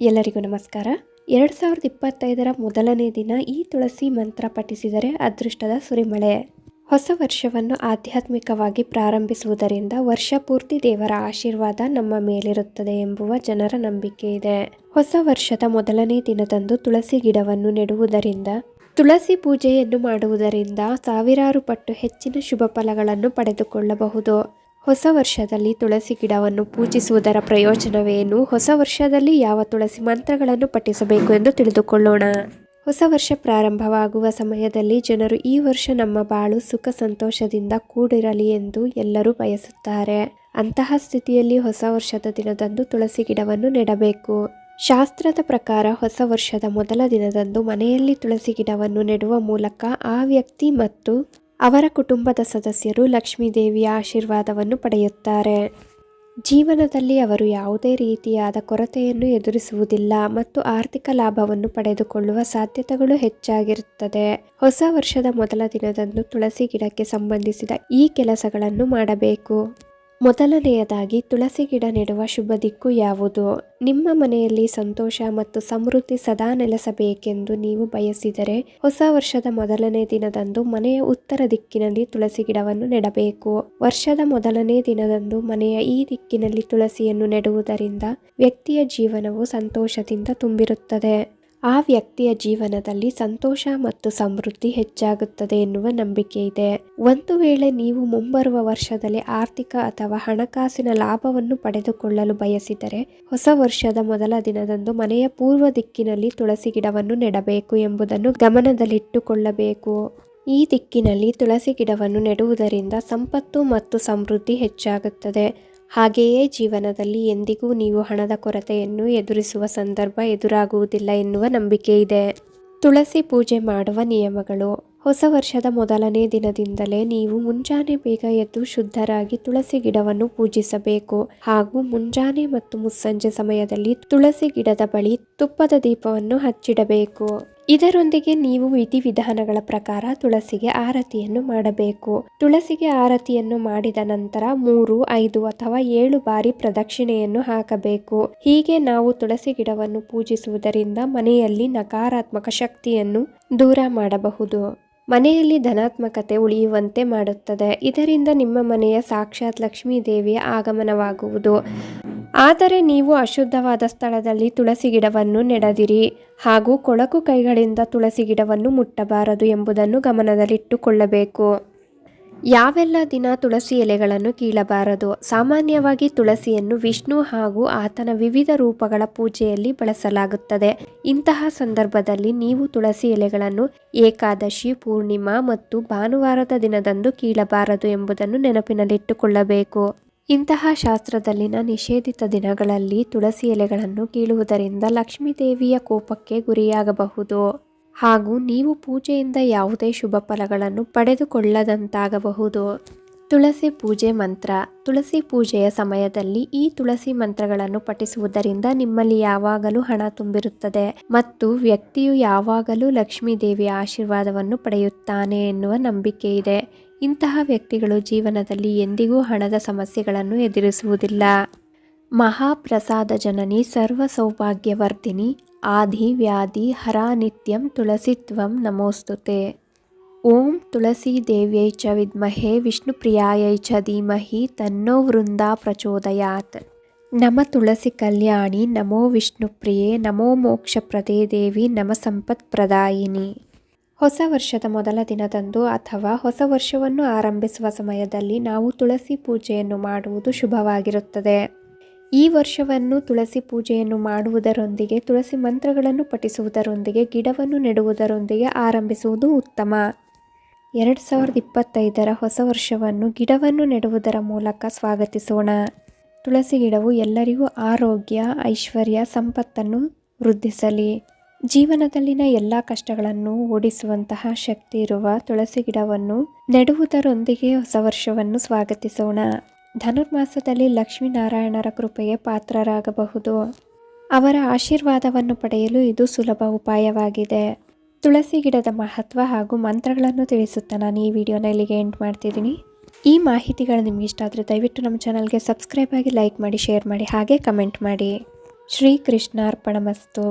ಎಲ್ಲರಿಗೂ ನಮಸ್ಕಾರ. ಎರಡು ಸಾವಿರದ ಇಪ್ಪತ್ತೈದರ ಮೊದಲನೇ ದಿನ ಈ ತುಳಸಿ ಮಂತ್ರ ಪಠಿಸಿದರೆ ಅದೃಷ್ಟದ ಸುರಿಮಳೆ. ಹೊಸ ವರ್ಷವನ್ನು ಆಧ್ಯಾತ್ಮಿಕವಾಗಿ ಪ್ರಾರಂಭಿಸುವುದರಿಂದ ವರ್ಷ ಪೂರ್ತಿ ದೇವರ ಆಶೀರ್ವಾದ ನಮ್ಮ ಮೇಲಿರುತ್ತದೆ ಎಂಬುವ ಜನರ ನಂಬಿಕೆ ಇದೆ. ಹೊಸ ವರ್ಷದ ಮೊದಲನೇ ದಿನದಂದು ತುಳಸಿ ಗಿಡವನ್ನು ನೆಡುವುದರಿಂದ, ತುಳಸಿ ಪೂಜೆಯನ್ನು ಮಾಡುವುದರಿಂದ ಸಾವಿರಾರು ಪಟ್ಟು ಹೆಚ್ಚಿನ ಶುಭ ಫಲಗಳನ್ನು ಪಡೆದುಕೊಳ್ಳಬಹುದು. ಹೊಸ ವರ್ಷದಲ್ಲಿ ತುಳಸಿ ಗಿಡವನ್ನು ಪೂಜಿಸುವುದರ ಪ್ರಯೋಜನವೇನು? ಹೊಸ ವರ್ಷದಲ್ಲಿ ಯಾವ ತುಳಸಿ ಮಂತ್ರಗಳನ್ನು ಪಠಿಸಬೇಕು ಎಂದು ತಿಳಿದುಕೊಳ್ಳೋಣ. ಹೊಸ ವರ್ಷ ಪ್ರಾರಂಭವಾಗುವ ಸಮಯದಲ್ಲಿ ಜನರು ಈ ವರ್ಷ ನಮ್ಮ ಬಾಳು ಸುಖ ಸಂತೋಷದಿಂದ ಕೂಡಿರಲಿ ಎಂದು ಎಲ್ಲರೂ ಬಯಸುತ್ತಾರೆ. ಅಂತಹ ಸ್ಥಿತಿಯಲ್ಲಿ ಹೊಸ ವರ್ಷದ ದಿನದಂದು ತುಳಸಿ ಗಿಡವನ್ನು ನೆಡಬೇಕು. ಶಾಸ್ತ್ರದ ಪ್ರಕಾರ ಹೊಸ ವರ್ಷದ ಮೊದಲ ದಿನದಂದು ಮನೆಯಲ್ಲಿ ತುಳಸಿ ಗಿಡವನ್ನು ನೆಡುವ ಮೂಲಕ ಆ ವ್ಯಕ್ತಿ ಮತ್ತು ಅವರ ಕುಟುಂಬದ ಸದಸ್ಯರು ಲಕ್ಷ್ಮೀದೇವಿಯ ಆಶೀರ್ವಾದವನ್ನು ಪಡೆಯುತ್ತಾರೆ. ಜೀವನದಲ್ಲಿ ಅವರು ಯಾವುದೇ ರೀತಿಯಾದ ಕೊರತೆಯನ್ನು ಎದುರಿಸುವುದಿಲ್ಲ ಮತ್ತು ಆರ್ಥಿಕ ಲಾಭವನ್ನು ಪಡೆದುಕೊಳ್ಳುವ ಸಾಧ್ಯತೆಗಳು ಹೆಚ್ಚಾಗಿರುತ್ತದೆ. ಹೊಸ ವರ್ಷದ ಮೊದಲ ದಿನದಂದು ತುಳಸಿ ಗಿಡಕ್ಕೆ ಸಂಬಂಧಿಸಿದ ಈ ಕೆಲಸಗಳನ್ನು ಮಾಡಬೇಕು. ಮೊದಲನೆಯದಾಗಿ ತುಳಸಿ ಗಿಡ ನೆಡುವ ಶುಭ ದಿಕ್ಕು ಯಾವುದು? ನಿಮ್ಮ ಮನೆಯಲ್ಲಿ ಸಂತೋಷ ಮತ್ತು ಸಮೃದ್ಧಿ ಸದಾ ನೆಲೆಸಬೇಕೆಂದು ನೀವು ಬಯಸಿದರೆ ಹೊಸ ವರ್ಷದ ಮೊದಲನೇ ದಿನದಂದು ಮನೆಯ ಉತ್ತರ ದಿಕ್ಕಿನಲ್ಲಿ ತುಳಸಿ ಗಿಡವನ್ನು ನೆಡಬೇಕು. ವರ್ಷದ ಮೊದಲನೇ ದಿನದಂದು ಮನೆಯ ಈ ದಿಕ್ಕಿನಲ್ಲಿ ತುಳಸಿಯನ್ನು ನೆಡುವುದರಿಂದ ವ್ಯಕ್ತಿಯ ಜೀವನವು ಸಂತೋಷದಿಂದ ತುಂಬಿರುತ್ತದೆ. ಆ ವ್ಯಕ್ತಿಯ ಜೀವನದಲ್ಲಿ ಸಂತೋಷ ಮತ್ತು ಸಮೃದ್ಧಿ ಹೆಚ್ಚಾಗುತ್ತದೆ ಎನ್ನುವ ನಂಬಿಕೆ ಇದೆ. ಒಂದು ವೇಳೆ ನೀವು ಮುಂಬರುವ ವರ್ಷದಲ್ಲಿ ಆರ್ಥಿಕ ಅಥವಾ ಹಣಕಾಸಿನ ಲಾಭವನ್ನು ಪಡೆದುಕೊಳ್ಳಲು ಬಯಸಿದರೆ, ಹೊಸ ವರ್ಷದ ಮೊದಲ ದಿನದಂದು ಮನೆಯ ಪೂರ್ವ ದಿಕ್ಕಿನಲ್ಲಿ ತುಳಸಿ ಗಿಡವನ್ನು ನೆಡಬೇಕು ಎಂಬುದನ್ನು ಗಮನದಲ್ಲಿಟ್ಟುಕೊಳ್ಳಬೇಕು. ಈ ದಿಕ್ಕಿನಲ್ಲಿ ತುಳಸಿ ಗಿಡವನ್ನು ನೆಡುವುದರಿಂದ ಸಂಪತ್ತು ಮತ್ತು ಸಮೃದ್ಧಿ ಹೆಚ್ಚಾಗುತ್ತದೆ. ಹಾಗೆಯೇ ಜೀವನದಲ್ಲಿ ಎಂದಿಗೂ ನೀವು ಹಣದ ಕೊರತೆಯನ್ನು ಎದುರಿಸುವ ಸಂದರ್ಭ ಎದುರಾಗುವುದಿಲ್ಲ ಎನ್ನುವ ನಂಬಿಕೆ ಇದೆ. ತುಳಸಿ ಪೂಜೆ ಮಾಡುವ ನಿಯಮಗಳು. ಹೊಸ ವರ್ಷದ ಮೊದಲನೇ ದಿನದಿಂದಲೇ ನೀವು ಮುಂಜಾನೆ ಬೇಗ ಎದ್ದು ಶುದ್ಧರಾಗಿ ತುಳಸಿ ಗಿಡವನ್ನು ಪೂಜಿಸಬೇಕು. ಹಾಗೂ ಮುಂಜಾನೆ ಮತ್ತು ಮುಸ್ಸಂಜೆ ಸಮಯದಲ್ಲಿ ತುಳಸಿ ಗಿಡದ ಬಳಿ ತುಪ್ಪದ ದೀಪವನ್ನು ಹಚ್ಚಿಡಬೇಕು. ಇದರೊಂದಿಗೆ ನೀವು ವಿಧಿವಿಧಾನಗಳ ಪ್ರಕಾರ ತುಳಸಿಗೆ ಆರತಿಯನ್ನು ಮಾಡಬೇಕು. ತುಳಸಿಗೆ ಆರತಿಯನ್ನು ಮಾಡಿದ ನಂತರ ಮೂರು, ಐದು ಅಥವಾ ಏಳು ಬಾರಿ ಪ್ರದಕ್ಷಿಣೆಯನ್ನು ಹಾಕಬೇಕು. ಹೀಗೆ ನಾವು ತುಳಸಿ ಗಿಡವನ್ನು ಪೂಜಿಸುವುದರಿಂದ ಮನೆಯಲ್ಲಿ ನಕಾರಾತ್ಮಕ ಶಕ್ತಿಯನ್ನು ದೂರ ಮಾಡಬಹುದು. ಮನೆಯಲ್ಲಿ ಧನಾತ್ಮಕತೆ ಉಳಿಯುವಂತೆ ಮಾಡುತ್ತದೆ. ಇದರಿಂದ ನಿಮ್ಮ ಮನೆಯ ಸಾಕ್ಷಾತ್ ಲಕ್ಷ್ಮೀ ದೇವಿಯ ಆಗಮನವಾಗುವುದು. ಆದರೆ ನೀವು ಅಶುದ್ಧವಾದ ಸ್ಥಳದಲ್ಲಿ ತುಳಸಿ ಗಿಡವನ್ನು ನೆಡದಿರಿ ಹಾಗೂ ಕೊಳಕು ಕೈಗಳಿಂದ ತುಳಸಿ ಗಿಡವನ್ನು ಮುಟ್ಟಬಾರದು ಎಂಬುದನ್ನು ಗಮನದಲ್ಲಿಟ್ಟುಕೊಳ್ಳಬೇಕು. ಯಾವೆಲ್ಲ ದಿನ ತುಳಸಿ ಎಲೆಗಳನ್ನು ಕೀಳಬಾರದು? ಸಾಮಾನ್ಯವಾಗಿ ತುಳಸಿಯನ್ನು ವಿಷ್ಣು ಹಾಗೂ ಆತನ ವಿವಿಧ ರೂಪಗಳ ಪೂಜೆಯಲ್ಲಿ ಬಳಸಲಾಗುತ್ತದೆ. ಇಂತಹ ಸಂದರ್ಭದಲ್ಲಿ ನೀವು ತುಳಸಿ ಎಲೆಗಳನ್ನು ಏಕಾದಶಿ, ಪೂರ್ಣಿಮಾ ಮತ್ತು ಭಾನುವಾರದ ದಿನದಂದು ಕೀಳಬಾರದು ಎಂಬುದನ್ನು ನೆನಪಿನಲ್ಲಿಟ್ಟುಕೊಳ್ಳಬೇಕು. ಇಂತಹ ಶಾಸ್ತ್ರದಲ್ಲಿನ ನಿಷೇಧಿತ ದಿನಗಳಲ್ಲಿ ತುಳಸಿ ಎಲೆಗಳನ್ನು ಕೀಳುವುದರಿಂದ ಲಕ್ಷ್ಮೀದೇವಿಯ ಕೋಪಕ್ಕೆ ಗುರಿಯಾಗಬಹುದು. ಹಾಗೂ ನೀವು ಪೂಜೆಯಿಂದ ಯಾವುದೇ ಶುಭ ಫಲಗಳನ್ನು ಪಡೆದುಕೊಳ್ಳದಂತಾಗಬಹುದು. ತುಳಸಿ ಪೂಜೆ ಮಂತ್ರ. ತುಳಸಿ ಪೂಜೆಯ ಸಮಯದಲ್ಲಿ ಈ ತುಳಸಿ ಮಂತ್ರಗಳನ್ನು ಪಠಿಸುವುದರಿಂದ ನಿಮ್ಮಲ್ಲಿ ಯಾವಾಗಲೂ ಹಣ ತುಂಬಿರುತ್ತದೆ ಮತ್ತು ವ್ಯಕ್ತಿಯು ಯಾವಾಗಲೂ ಲಕ್ಷ್ಮೀ ದೇವಿಯ ಆಶೀರ್ವಾದವನ್ನು ಪಡೆಯುತ್ತಾನೆ ಎನ್ನುವ ನಂಬಿಕೆ ಇದೆ. ಇಂತಹ ವ್ಯಕ್ತಿಗಳು ಜೀವನದಲ್ಲಿ ಎಂದಿಗೂ ಹಣದ ಸಮಸ್ಯೆಗಳನ್ನು ಎದುರಿಸುವುದಿಲ್ಲ. ಮಹಾಪ್ರಸಾದ ಜನನಿ ಸರ್ವ ಸೌಭಾಗ್ಯವರ್ಧಿನಿ. ಆದಿ ವ್ಯಾಧಿ ಹರಾನಿತ್ಯಂ ತುಳಸಿತ್ವಂ ನಮೋಸ್ತುತೆ. ಓಂ ತುಳಸಿ ದೇವ್ಯೈ ಚ ವಿದ್ಮಹೆ ವಿಷ್ಣುಪ್ರಿಯಾಯೈ ಚ ಧೀಮಹಿ ತನ್ನೋ ವೃಂದ ಪ್ರಚೋದಯಾತ್. ನಮ ತುಳಸಿ ಕಲ್ಯಾಣಿ, ನಮೋ ವಿಷ್ಣುಪ್ರಿಯೆ, ನಮೋ ಮೋಕ್ಷಪ್ರದೇ ದೇವಿ, ನಮ ಸಂಪತ್ಪ್ರದಾಯಿನಿ ಹೊಸ ವರ್ಷದ ಮೊದಲ ದಿನದಂದು ಅಥವಾ ಹೊಸ ವರ್ಷವನ್ನು ಆರಂಭಿಸುವ ಸಮಯದಲ್ಲಿ ನಾವು ತುಳಸಿ ಪೂಜೆಯನ್ನು ಮಾಡುವುದು ಶುಭವಾಗಿರುತ್ತದೆ. ಈ ವರ್ಷವನ್ನು ತುಳಸಿ ಪೂಜೆಯನ್ನು ಮಾಡುವುದರೊಂದಿಗೆ, ತುಳಸಿ ಮಂತ್ರಗಳನ್ನು ಪಠಿಸುವುದರೊಂದಿಗೆ, ಗಿಡವನ್ನು ನೆಡುವುದರೊಂದಿಗೆ ಆರಂಭಿಸುವುದು ಉತ್ತಮ. ಎರಡು ಸಾವಿರದ ಇಪ್ಪತ್ತೈದರ ಹೊಸ ವರ್ಷವನ್ನು ಗಿಡವನ್ನು ನೆಡುವುದರ ಮೂಲಕ ಸ್ವಾಗತಿಸೋಣ. ತುಳಸಿ ಗಿಡವು ಎಲ್ಲರಿಗೂ ಆರೋಗ್ಯ, ಐಶ್ವರ್ಯ, ಸಂಪತ್ತನ್ನು ವೃದ್ಧಿಸಲಿ. ಜೀವನದಲ್ಲಿನ ಎಲ್ಲ ಕಷ್ಟಗಳನ್ನು ಓಡಿಸುವಂತಹ ಶಕ್ತಿ ಇರುವ ತುಳಸಿ ಗಿಡವನ್ನು ನೆಡುವುದರೊಂದಿಗೆ ಹೊಸ ವರ್ಷವನ್ನು ಸ್ವಾಗತಿಸೋಣ. ಧನುರ್ಮಾಸದಲ್ಲಿ ಲಕ್ಷ್ಮೀನಾರಾಯಣರ ಕೃಪೆಗೆ ಪಾತ್ರರಾಗಬಹುದು. ಅವರ ಆಶೀರ್ವಾದವನ್ನು ಪಡೆಯಲು ಇದು ಸುಲಭ ಉಪಾಯವಾಗಿದೆ. ತುಳಸಿ ಗಿಡದ ಮಹತ್ವ ಹಾಗೂ ಮಂತ್ರಗಳನ್ನು ತಿಳಿಸುತ್ತಾ ನಾನು ಈ ವಿಡಿಯೋನ ಇಲ್ಲಿಗೆ ಎಂಡ್ ಮಾಡ್ತಿದ್ದೀನಿ. ಈ ಮಾಹಿತಿಗಳು ನಿಮ್ಗೆ ಇಷ್ಟ ಆದರೆ ದಯವಿಟ್ಟು ನಮ್ಮ ಚಾನಲ್ಗೆ ಸಬ್ಸ್ಕ್ರೈಬ್ ಆಗಿ ಲೈಕ್ ಮಾಡಿ ಶೇರ್ ಮಾಡಿ, ಹಾಗೆ ಕಮೆಂಟ್ ಮಾಡಿ. ಶ್ರೀಕೃಷ್ಣಾರ್ಪಣಮಸ್ತು.